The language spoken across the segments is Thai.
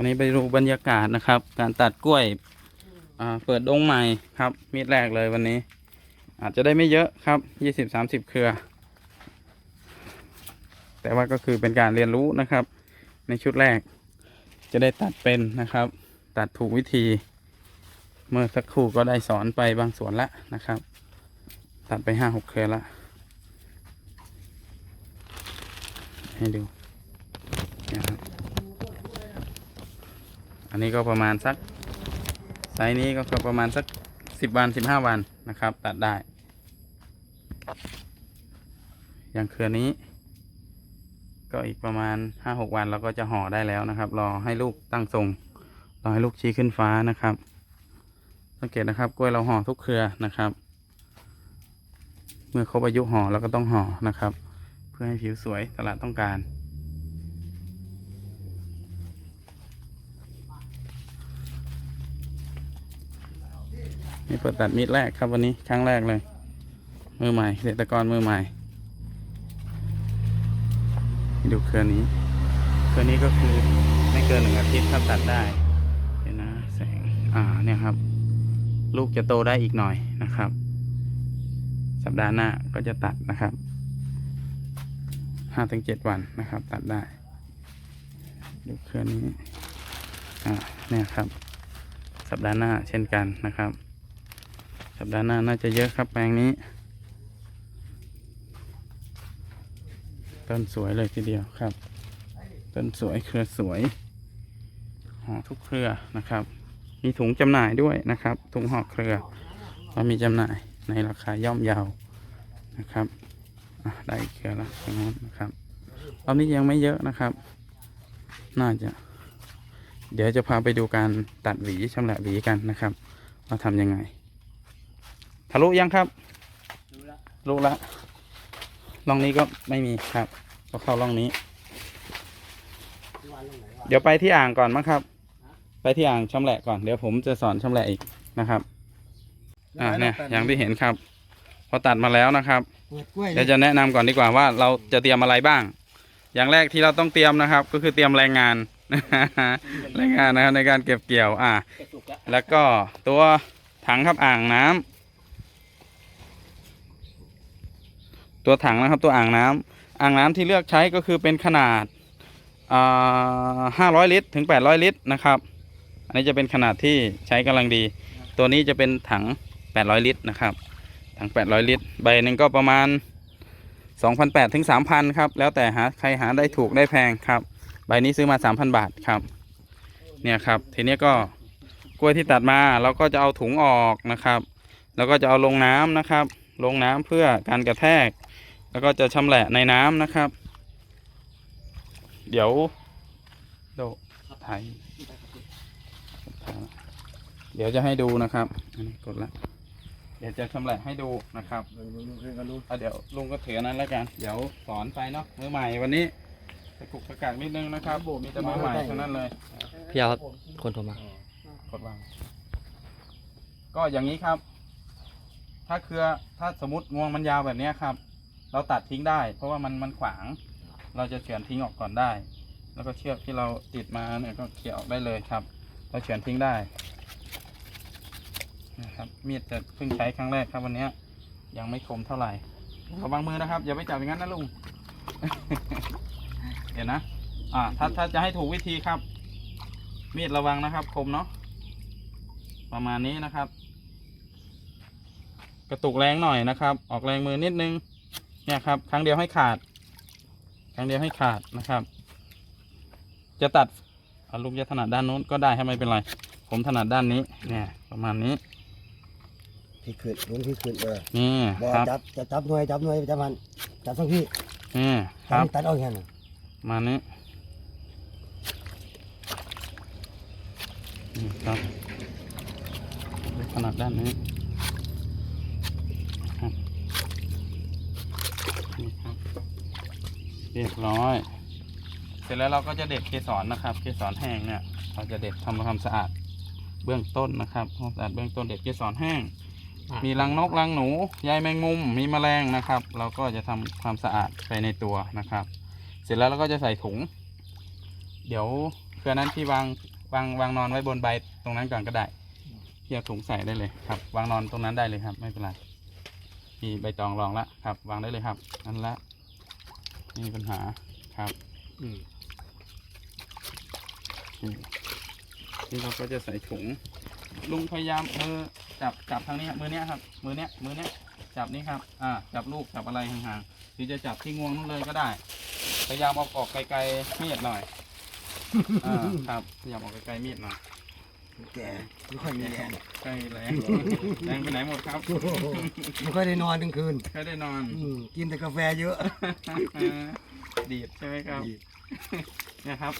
วันนี้ไปดูบรรยากาศนะครับ การตัดกล้วยอ่าเปิดดงใหม่ครับ มีดแรกเลยวันนี้ อาจจะได้ไม่เยอะครับยี่สิบสามสิบเครือ แต่ว่าก็คือเป็นการเรียนรู้นะครับ ในชุดแรก จะได้ตัดเป็นนะครับ ตัดถูกวิธี เมื่อสักครู่ก็ได้สอนไปบางส่วนละนะครับ ตัดไปห้าหกเครือละให้ดูนะครับ อันนี้ก็ประมาณสักไซส์นี้ก็ประมาณสักสิบวันสิบห้าวันนะครับ ตัดได้ อย่างเครือนี้ ก็อีกประมาณห้าหกวันเราก็จะห่อได้แล้วนะครับ รอให้ลูกตั้งทรงรอให้ลูกชี้ขึ้นฟ้านะครับ สังเกตนะครับกล้วยเราห่อทุกเครือนะครับ เมื่อครบอายุห่อเราก็ต้องห่อนะครับ เพื่อให้ผิวสวยตลาดต้องการ นี่เปิดตัดมีดแรกครับวันนี้ครั้งแรกเลย มือใหม่เกษตรกรมือใหม่ ดูเครือนี้เครือนี้ก็คือไม่เกินหนึ่งอาทิตย์ครับตัดได้เดี๋ยวนะแสงอ่าเนี่ยครับ ลูกจะโตได้อีกหน่อยนะครับ สัปดาห์หน้าก็จะตัดนะครับห้าถึงเจ็ดวันนะครับ ตัดได้ดูเครือนี้อ่าเนี่ยครับ สัปดาห์หน้าเช่นกันนะครับ สัปดาห์หน้าน่าจะเยอะครับแปลงนี้ ต้นสวยเลยทีเดียวครับ ต้นสวยเครือสวยห่อทุกเครือนะครับ มีถุงจำหน่ายด้วยนะครับ ถุงห่อเครือเรามีจำหน่ายในราคาย่อมเยาวนะครับได้เครือละตรงนั้นนะครับรอบนี้ยังไม่เยอะนะครับ น่าจะ เดี๋ยวจะพาไปดูการตัดหวีชำแหละหวีกันนะครับ ว่าทำยังไง ทะลุยังครับรู้ละร่องนี้ก็ไม่มีครับ ก็เข้าร่องนี้ เดี๋ยวไปที่อ่างก่อนมั้งครับ ไปที่อ่างชำแหละก่อน เดี๋ยวผมจะสอนชำแหละอีกนะครับ อ่าเนี่ยอย่างที่เห็นครับ พอตัดมาแล้วนะครับเปิดกล้วยเดี๋ยวจะแนะนำก่อนดีกว่าว่าเราจะเตรียมอะไรบ้าง อย่างแรกที่เราต้องเตรียมนะครับ ก็คือเตรียมแรงงานแรงงานนะครับในการเก็บเกี่ยว อ่า แล้วก็ตัวถังครับอ่างน้ำ ตัวถังนะครับตัวอ่างน้ำอ่างน้ำที่เลือกใช้ก็คือเป็นขนาดห้าร้อยลิตรถึงแปดร้อยลิตรนะครับ อันนี้จะเป็นขนาดที่ใช้กำลังดี ตัวนี้จะเป็นถังแปดร้อยลิตรนะครับ ถังแปดร้อยลิตร ใบหนึ่งก็ประมาณสองพันแปดถึงสามพันครับ แล้วแต่หาใครหาได้ถูกได้แพงครับ ใบนี้ซื้อมาสามพันบาทครับ เนี่ยครับ ทีนี้ก็กล้วยที่ตัดมาเราก็จะเอาถุงออกนะครับ แล้วก็จะเอาลงน้ำนะครับ ลงน้ำเพื่อการกระแทก แล้วก็จะชำแหละในน้ำนะครับ เดี๋ยวโดถ่ายเดี๋ยวจะให้ดูนะครับอันนี้กดละเดี๋ยวจะชำแหละให้ดูนะครับดูดูดูกันดูอะเดี๋ยวลุงก็ถืออันนั้นแล้วกัน เดี๋ยวสอนไปเนาะมือใหม่วันนี้ตะกุกตะกักนิดนึงนะครับมีแต่มือใหม่เท่านั้นเลย พี่ยาวครับคนโทรมากดวางก็อย่างนี้ครับ ถ้าเครือถ้าสมมติงวงมันยาวแบบเนี้ยครับ เราตัดทิ้งได้ เพราะว่ามันมันขวาง เราจะเฉือนทิ้งออกก่อนได้ แล้วก็เชือกที่เราติดมาเนี่ยก็เขี่ยออกได้เลยครับ เราเฉือนทิ้งได้นะครับมีดจะเพิ่งใช้ครั้งแรกครับวันนี้ยยังไม่คมเท่าไหร่ระวังมือนะครับอย่าไปจับอย่างนั้นนะลุงเดี๋ยวนะ อ่า ถ้าถ้าจะให้ถูกวิธีครับ มีดระวังนะครับ คมเนาะประมาณนี้นะครับ กระตุกแรงหน่อยนะครับ ออกแรงมือนิดนึง เนี่ยครับ ครั้งเดียวให้ขาด ครั้งเดียวให้ขาดนะครับ จะตัดเอาลุงจะถนัดด้านนู้นก็ได้ให้ไม่เป็นไร ผมถนัดด้านนี้ เนี่ย ประมาณนี้พี่ขึ้นลุงพี่ขึ้นเออนี่บอครับจับจะจับหน่วยจับหน่วยจับมันจับทั้งพี่นี่คจัรับบตัดเอาแค่นั้นประมาณนี้นี่ครับขนาดด้านนี้ครับนี่ครับ เรียบร้อย เสร็จแล้วเราก็จะเด็ดเกสรนะครับ เกสรแห้งเนี่ยเราจะเด็ดทำความสะอาดเบื้องต้นนะครับความสะอาดเบื้องต้นเด็ดเกสรแห้ง มีรังนกรังหนูใยแมงมุมมีแมลงนะครับ เราก็จะทำความสะอาดไปในตัวนะครับ เสร็จแล้วเราก็จะใส่ถุง เดี๋ยวเพื่อนั้นพี่วางวางวางนอนไว้บนใบตรงนั้นก่อนก็ได้พี่เอาถุงใส่ได้เลยครับ วางนอนตรงนั้นได้เลยครับ ไม่เป็นไรมีใบตองรองละครับ วางได้เลยครับนั่นละไม่มีปัญหาครับอืมนี่เราก็จะใส่ถุง ลุงพยายามมือจับจับทางนี้ครับมือเนี้ยครับ มือเนี้ยมือเนี้ยจับนี่ครับ อ่า จับลูกจับอะไรห่างๆหรือจะจับที่งวงนู่นเลยก็ได้ พยายามเอาออกไกลๆมีดหน่อย อ่า ครับ พยายามออกไกลๆมีดหน่อย แก่ไม่ค่อยมีแรงใกล้แรงแรงไปไหนหมดครับไม่ค่อยได้นอนทั้งคืนแค่ได้นอนอืมกินแต่กาแฟเยอะ ดีดใช่ไหมครับเนี่ยครับ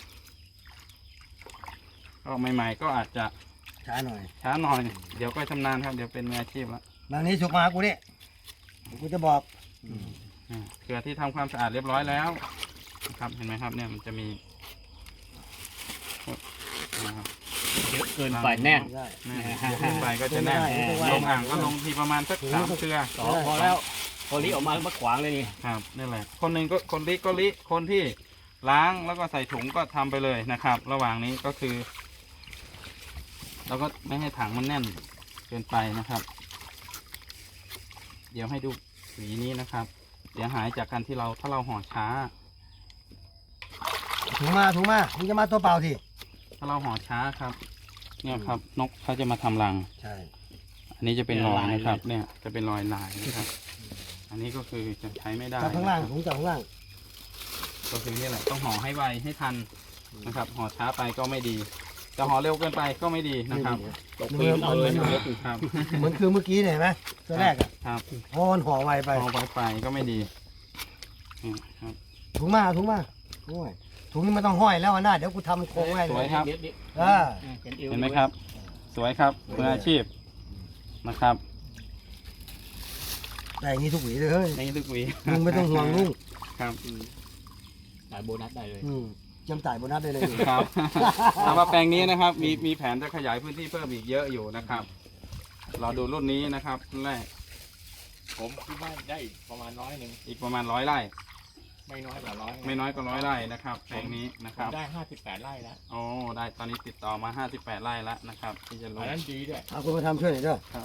ก็ใหม่ ๆ ก็อาจจะช้าหน่อยช้าหน่อย เดี๋ยวก็ชำนาญครับ เดี๋ยวเป็นมืออาชีพแล้วบางนี้สุกมากูนี่กูจะบอกอ่าเกลือที่ทำความสะอาดเรียบร้อยแล้วนะครับเห็นไหมครับเนี่ยมันจะมีนะครับ เยอะเกินไปแน่น ได้แน่นเยอะขึ้นไปก็จะแน่นไม่ได้ไม่ได้ลงอ่างก็ลงทีประมาณสักสามเกลือต่อพอแล้วพอลิออกมาแล้วมาขวางเลยนี่ ครับนี่แหละ คนหนึ่งก็คนลิก็ลิคนที่ล้างแล้วก็ใส่ถุงก็ทำไปเลยนะครับ ระหว่างนี้ก็คือเราก็ไม่ให้ถังมันแน่นเกินไปนะครับ เดี๋ยวให้ดูสีนี้นะครับ เสียหายจากการที่เราถ้าเราห่อช้า ถุงมาถุงมามึงจะมาตัวเปล่าสิถ้าเราห่อช้าครับ เนี่ยครับ นกเขาจะมาทำรัง ใช่ อันนี้จะเป็นรอยนะครับ เนี่ยจะเป็นรอยลายนะครับ อันนี้ก็คือจะใช้ไม่ได้จับข้างล่างนะครับถุงจับข้างล่าง ก็คือนี่แหละต้องห่อให้ไวให้ทันนะครับห่อช้าไปก็ไม่ดีจะห่อเร็วเกินไปก็ไม่ดีนะครับตกปืนเอาเลยครับเหมือนคือเมื่อกี้เนี่ยเห็นไหมตัวแรกอะครับพอมันห่อไวไปห่อไวไปก็ไม่ดีนี่ครับถุงมาถุงมาถุงไว้ ถุงนี้มันต้องห้อยแล้วอะหน้าเดี๋ยวกูทำโค้งไว้สวยครับ เออเห็นไหมครับ สวยครับมืออาชีพนะครับแต่อย่างนี้ทุกหวีเลยเฮ้ยในทุกหวีลุงไม่ต้องห่วงลุงครับจ่ายโบนัสได้เลย อืมจำจ่ายโบนัสได้เลยครับแต่ว่าแปลงนี้นะครับ มีมีแผนจะขยายพื้นที่เพิ่มอีกเยอะอยู่นะครับเราดูรุ่นนี้นะครับรุ่นแรกผมคิดว่าได้ประมาณร้อยหนึ่งอีกประมาณร้อยไร่ ไม่น้อยกว่าร้อยไม่น้อยกว่าร้อยไร่นะครับแปลงนี้นะผครัมบได้ห้าสิบแปดไร่แล้วโอ้ได้ตอนนี้ติดต่อมา 58ไร่แล้วนะครับ ที่จะลอังนนั้นดีด้วยเอาคุณมาทำช่วยหน่อยเด้อครับ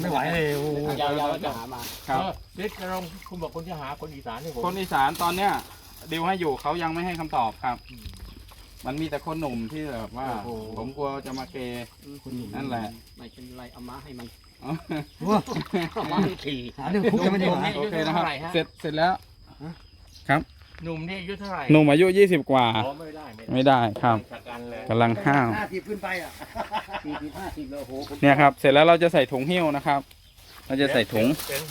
ไม่ไหวเลยโอ้โหยาวๆแล้วจะหามาครับเออนิดนรงค์คุณบอกคุณจะหาคนอีสานให้ผมคนอีสานตอนเนี้ยดิวให้อยู่เขายังไม่ให้คำตอบครับมันมีแต่คนหนุ่มที่แบบว่าผมกลัวจะมาเกย์ นั่นแหละ ไม่เป็นไรเอามาให้มันอ๋อโอ้เอามาให้ขี่หาเรื่องคุกกันไม่ได้หว่าโอเคนะครับ เสร็จเสร็จแล้ว หนุ่มนี่อายุเท่าไหร่หนุ่มอายุ20กว่า อ๋อไม่ได้ไม่ได้ไม่ได้ครับจัดการเลยกำลังห้าว ห้าสิบขึ้นไปอะสี่สิบห้าสิบแล้วโอ้โหผมเนี่ยครับ เสร็จแล้วเราจะใส่ถุงหิ้วนะครับ เราจะใส่ถุงเป็น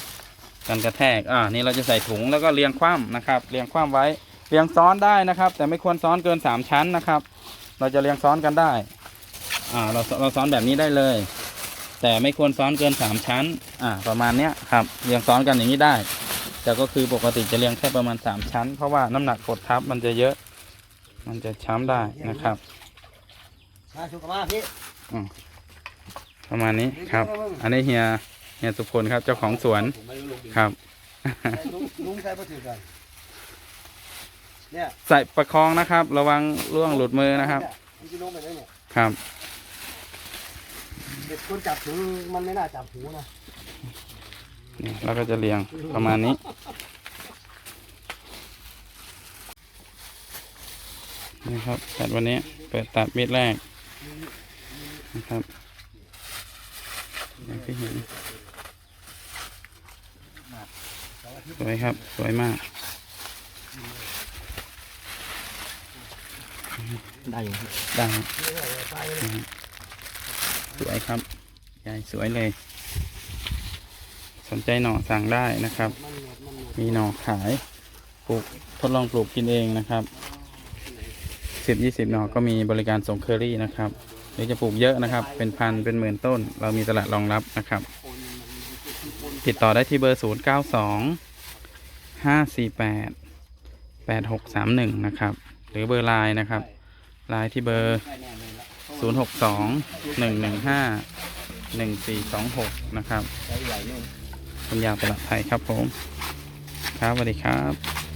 กันกระแทก อ่า นี่เราจะใส่ถุงแล้วก็เรียงคว่ำนะครับ เรียงคว่ำไว้ เรียงซ้อนได้นะครับ แต่ไม่ควรซ้อนเกิน3ชั้นนะครับ เราจะเรียงซ้อนกันได้ อ่า เราเราซ้อนแบบนี้ได้เลย แต่ไม่ควรซ้อนเกิน3ชั้น อ่า ประมาณเนี้ยครับ เรียงซ้อนกันอย่างนี้ได้ แต่ก็คือปกติจะเรียงแค่ประมาณ 3 ชั้น เพราะว่าน้ำหนักกดทับมันจะเยอะ มันจะช้ำได้นะครับมาสุกมาพี่ประมาณนี้ครับ อันนี้เฮียเฮียสุพลครับเจ้าของสวนผมไม่รู้ลงดินครับลุงลุงใส่ประถือกันเนี่ยใส่ประคองนะครับ ระวังล่วงหลุดมือนะครับมันจะลงไปได้เนี่ยครับ เด็กคนจับถุงมันไม่น่าจับหูนะ นี่เราก็จะเรียงประมาณนี้นี่ครับตัดวันนี้เปิดตัดมีดแรกนะครับอย่างที่เห็นสวยครับ สวยมาก ได้อยู่ครับได้ครับอืมสวยครับ ใหญ่สวยเลย สนใจหน่อสั่งได้นะครับ มีหน่อขายปลูกทดลองปลูกกินเองนะครับสิบยี่สิบหน่อก็มีบริการส่งเคอรี่นะครับหรือจะปลูกเยอะนะครับ เป็นพันเป็นหมื่นต้น เรามีตลาดรองรับนะครับ ติดต่อได้ที่เบอร์ศูนย์เก้าสองห้าสี่แปดแปดหกสามหนึ่งนะครับ หรือเบอร์ไลน์นะครับไลน์ที่เบอร์ศูนย์หกสองหนึ่งหนึ่งห้าหนึ่งสี่สองหกนะครับ ใช้ใหญ่นู่นคุณยาวตลาดไทยครับผม ครับสวัสดีครับ